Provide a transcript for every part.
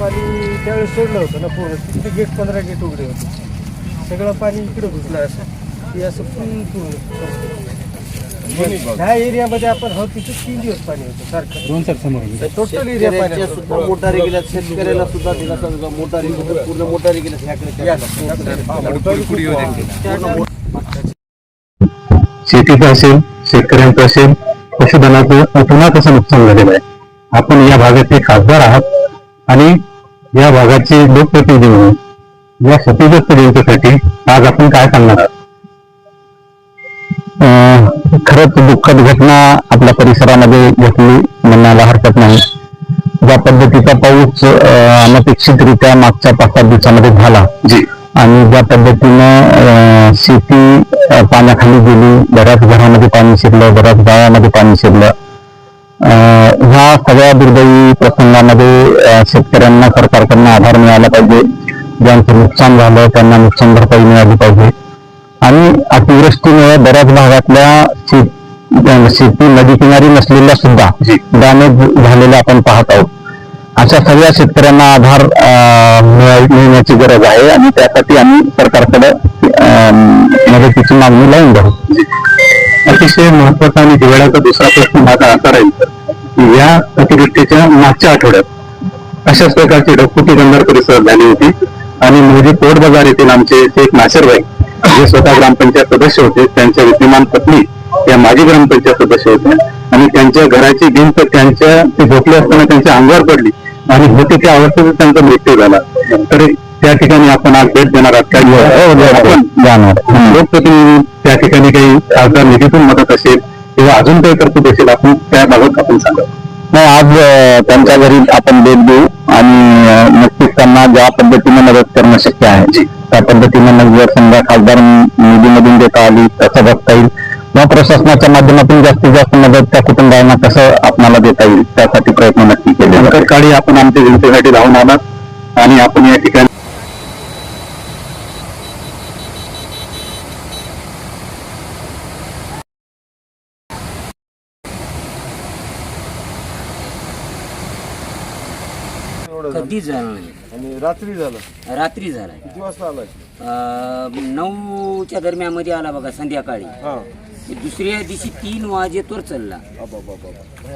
पाणी त्यावेळेस सोडलं होतं ना पूर्ण. तिथे गेट पंधरा गेट उघडे होते. सगळं पाणी इकडे घुसलं असं. हे असं पूर्ण. पूर्ण ह्या एरियामध्ये आपण हो तिथे तीन दिवस पाणी होतं सारखं. दोन सर समोर. टोटल एरिया पाणी सुद्धा मोटारी गेल्या शेतकऱ्याला सुद्धा दिला समजा मोटारी पूर्ण मोटारी गेल्या शेतीचं असेल शेतकऱ्यांचं असेल पशुधनाचं पुन्हा कसं नुकसान झालेलं आहे. आपण या भागाचे खासदार आहात. आणि या भागाचे लोकप्रतिनिधी म्हणून या क्षतिग्रस्त जनतेसाठी आज आपण काय सांगणार आहात? अं, खरंच दुःखद घटना आपल्या परिसरामध्ये घडली म्हणायला हरकत नाही. ज्या पद्धतीचा पाऊस अनपेक्षितरित्या मागच्या पाच सात दिवसामध्ये झाला जी. आणि ज्या पद्धतीनं शेती पाण्याखाली गेली बऱ्याच घरामध्ये पाणी शिरलं बऱ्याच गावामध्ये पाणी शिरलं ह्या सगळ्या दुर्दैवी प्रसंगामध्ये शेतकऱ्यांना सरकारकडनं आधार मिळाला पाहिजे. ज्यांचं नुकसान झालं त्यांना नुकसान भरपाई मिळाली पाहिजे. आणि अतिवृष्टीमुळे बऱ्याच भागातल्या शेती नदी किनारी नसलेल्या सुद्धा डॅमेज झालेल्या आपण पाहत आहोत. अशा सगळ्या शेतकऱ्यांना आधार अं, मिळण्याची गरज आहे. आणि त्यासाठी आम्ही सरकारकडे मदतीची मागणी लावून राहू अतिशय महत्त्वाचा आणि दिवाळ्याचा दुसरा प्रश्न माझा असा राहील की या अतिवृष्टीच्या मागच्या आठवड्यात अशाच प्रकारची डकुटी गंधार परिसरात झाली होती. आणि मोदी कोट बाजार येथील आमचे एक नाशरबाई जे स्वतः ग्रामपंचायत सदस्य होते त्यांच्या विद्यमान पत्नी या माजी ग्रामपंचायत सदस्य होत्या. आणि त्यांच्या घराची भिंत त्यांच्या ते झोपले असताना त्यांच्या अंगावर पडली. आणि होते त्या अवस्थेत त्यांचा मृत्यू झाला. तर त्या ठिकाणी आपण आज भेट देणार आहात. काही जाणार लोकप्रतिनिधी त्या ठिकाणी काही खासदार निधीतून मदत असेल किंवा अजून काही तरतूद असेल आपण त्याबाबत आपण सांगा. नाही आज त्यांच्या घरी आपण भेट देऊ आणि नक्कीच त्यांना ज्या पद्धतीने मदत करणं शक्य आहे. त्या पद्धतीने मग जर समजा खासदार निधीमधून देता आली कसं बघता येईल. किंवा प्रशासनाच्या माध्यमातून जास्तीत जास्त मदत त्या कुटुंबांना कसं आपणाला देता येईल त्यासाठी प्रयत्न नक्की केले काळी आपण आमच्या जनतेसाठी धावून आलात आणि आपण या ठिकाणी झालं. कधीच झालं नाही. आणि रात्री झालं. रात्री झाला. किती वाजता आला अं, नऊच्या दरम्यामध्ये आला बघा संध्याकाळी. हा. दुसऱ्या दिवशी तीन वाजेतोवर चालला.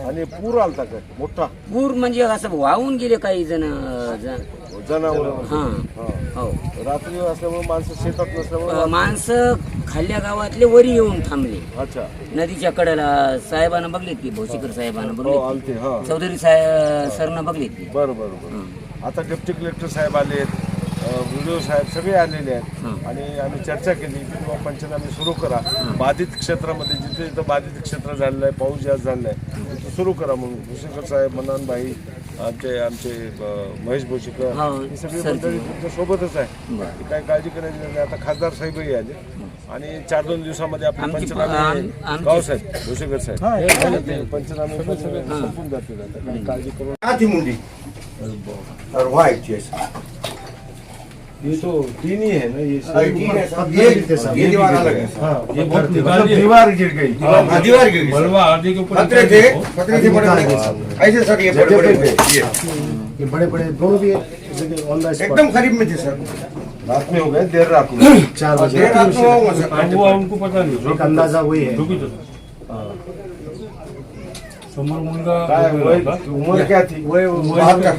आणि पूर आलता काय मोठा? पूर म्हणजे असं वाहून गेले काही जण जनावर. हा. हो. रात्री असल्यामुळे माणसं शेतात नसल्यामुळे माणसं खाल्ल्या गावातले वरी येऊन थांबले. अच्छा. नदीच्या कडेला साहेबांना बघलेत की भोशीकर साहेबांना बघले हा चौधरी साहेब सरनं बघलेत की बरं बरं बरं. आता डेप्टी कलेक्टर साहेब आले व्हिडिओ साहेब सगळे आलेले आहेत. आणि आम्ही चर्चा केली की बाबा पंचनामे सुरू करा. बाधित क्षेत्रामध्ये जिथे जिथं बाधित क्षेत्र झालेलं आहे पाऊस जास्त झालेला आहे तिथं सुरू करा म्हणून भूषेकर साहेब मनानबाई आमचे आमचे महेश भोशीकर हो, सगळी. मंडळी तुमच्या सोबतच आहे. काय काळजी करायची नाही. आता खासदार साहेबही आले. आणि चार दोन दिवसामध्ये आपले पंचनामे भोसेकर साहेब. ते पंचनामे संपून जातील. काळजी करू नका. ये तो तीन ही है ना ये हाँ, है सब। ये ये दीवार अलग है। हाँ ये बहुत मतलब दीवार गिर गई। हाँ, दीवार गिर गई। बलवा आदि के ऊपर पतरे थे पतरे थे बड़े बड़े ऐसे सर ये बड़े बड़े ये। ये बड़े बड़े दोनों भी एकदम करीब में थे सर। रात में हो गए देर रात में चार बजे। देर रात होगा सर। वो उनको पता नहीं। एक अंदाज़ा वही है। झोपी तो। समोर होता. उमर क्या थी? वो बाहर का